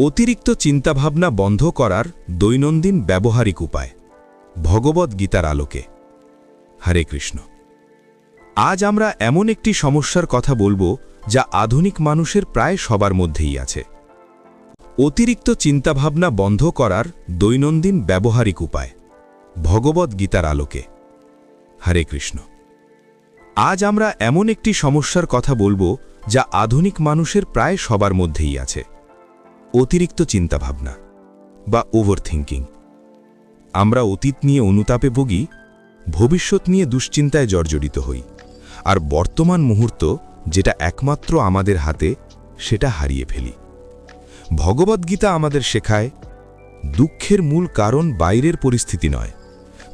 অতিরিক্ত চিন্তাভাবনা বন্ধ করার দৈনন্দিন ব্যবহারিক উপায়। ভগবদ গীতার আলোকে। হরে কৃষ্ণ। আজ আমরা এমন একটি সমস্যার কথা বলব যা আধুনিক মানুষের প্রায় সবার মধ্যেই আছে। অতিরিক্ত চিন্তাভাবনা বন্ধ করার দৈনন্দিন ব্যবহারিক উপায়। ভগবদ গীতার আলোকে। হরে কৃষ্ণ। আজ আমরা এমন একটি সমস্যার কথা বলব যা আধুনিক মানুষের প্রায় সবার মধ্যেই আছে। অতিরিক্ত চিন্তাভাবনা বা ওভার থিঙ্কিং আমরা অতীত নিয়ে অনুতাপে ভোগী, ভবিষ্যৎ নিয়ে দুশ্চিন্তায় জর্জরিত হই, আর বর্তমান মুহূর্ত যেটা একমাত্র আমাদের হাতে, সেটা হারিয়ে ফেলি। ভগবদ্গীতা আমাদের শেখায়, দুঃখের মূল কারণ বাইরের পরিস্থিতি নয়,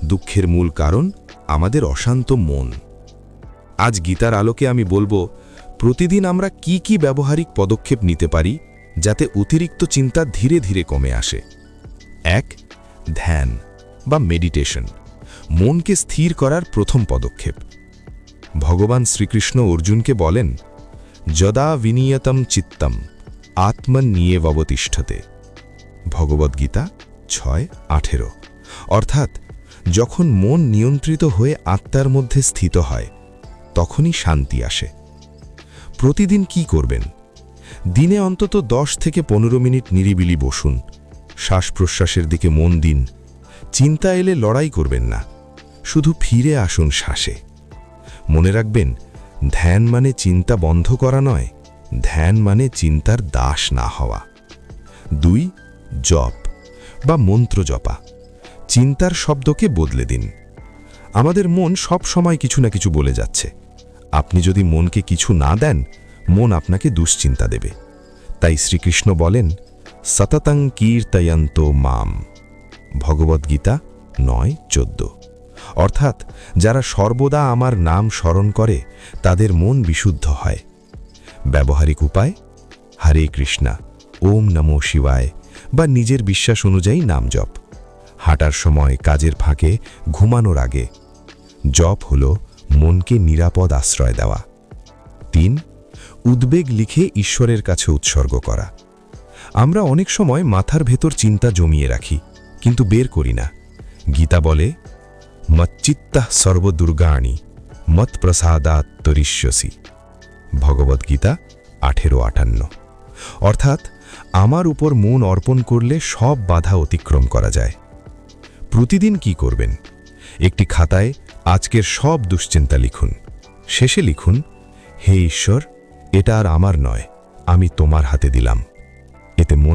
দুঃখের মূল কারণ আমাদের অশান্ত মন। আজ গীতার আলোকে আমি বলব, প্রতিদিন আমরা কি কি ব্যবহারিক পদক্ষেপ নিতে পারি যাতে অতিরিক্ত চিন্তা ধীরে ধীরে কমে আসে। এক, ধ্যান বা মেডিটেশন, মনকে স্থির করার প্রথম পদক্ষেপ। ভগবান শ্রীকৃষ্ণ অর্জুনকে বলেন, যদা বিনিয়তম চিত্তম আত্মন নিয়ে অবতিষ্ঠতে ভগবদ্গীতা ছয়, আঠেরো। অর্থাৎ, যখন মন নিয়ন্ত্রিত হয়ে আত্মার মধ্যে স্থিত হয়, তখনই শান্তি আসে। প্রতিদিন কি করবেন? দিনে অন্তত দশ থেকে পনেরো মিনিট নিরিবিলি বসুন। শ্বাস প্রশ্বাসের দিকে মন দিন। চিন্তা এলে লড়াই করবেন না। শুধু ফিরে আসুন শ্বাসে। মনে রাখবেন, ধ্যান মানে চিন্তা বন্ধ করা নয়, ধ্যান মানে চিন্তার দাস না হওয়া। দুই, জপ বা মন্ত্র জপা। চিন্তার শব্দকে বদলে দিন। আমাদের মন সব সময় কিছু না কিছু বলে যাচ্ছে। আপনি যদি মনকে কিছু না দেন মন আপনাকে দুশ্চিন্তা দেবে। তাই শ্রীকৃষ্ণ বলেন, সততং কীর্তয়ন্ত মাম। ভগবদ্গীতা নয়, চোদ্দ। অর্থাৎ, যারা সর্বদা আমার নাম স্মরণ করে, তাদের মন বিশুদ্ধ হয়। ব্যবহারিক উপায়, হরে কৃষ্ণা, ওম নমো শিবায়, বা নিজের বিশ্বাস অনুযায়ী নাম জপ। হাঁটার সময় কাজের ফাঁকে ঘুমানোর আগে। জপ হল মনকে নিরাপদ আশ্রয় দেওয়া। তিন উদ্বেগ লিখে ঈশ্বরের কাছে উৎসর্গ করা। আমরা অনেক সময় মাথার ভেতর চিন্তা জমিয়ে রাখি, কিন্তু বের করি না। গীতা বলে মচ্চিত্তাহ সর্বদুর্গাণী মত প্রসাদাত তরিষ্যসি। ভগবদ্গীতা আঠেরো আটান্ন অর্থাৎ, আমার উপর মন অর্পণ করলে সব বাধা অতিক্রম করা যায়। প্রতিদিন কি করবেন? একটি খাতায় আজকের সব দুশ্চিন্তা লিখুন। শেষে লিখুন, হে ঈশ্বর এটা আর আমার নয় আমি তোমার হাতে দিলাম। এতে মন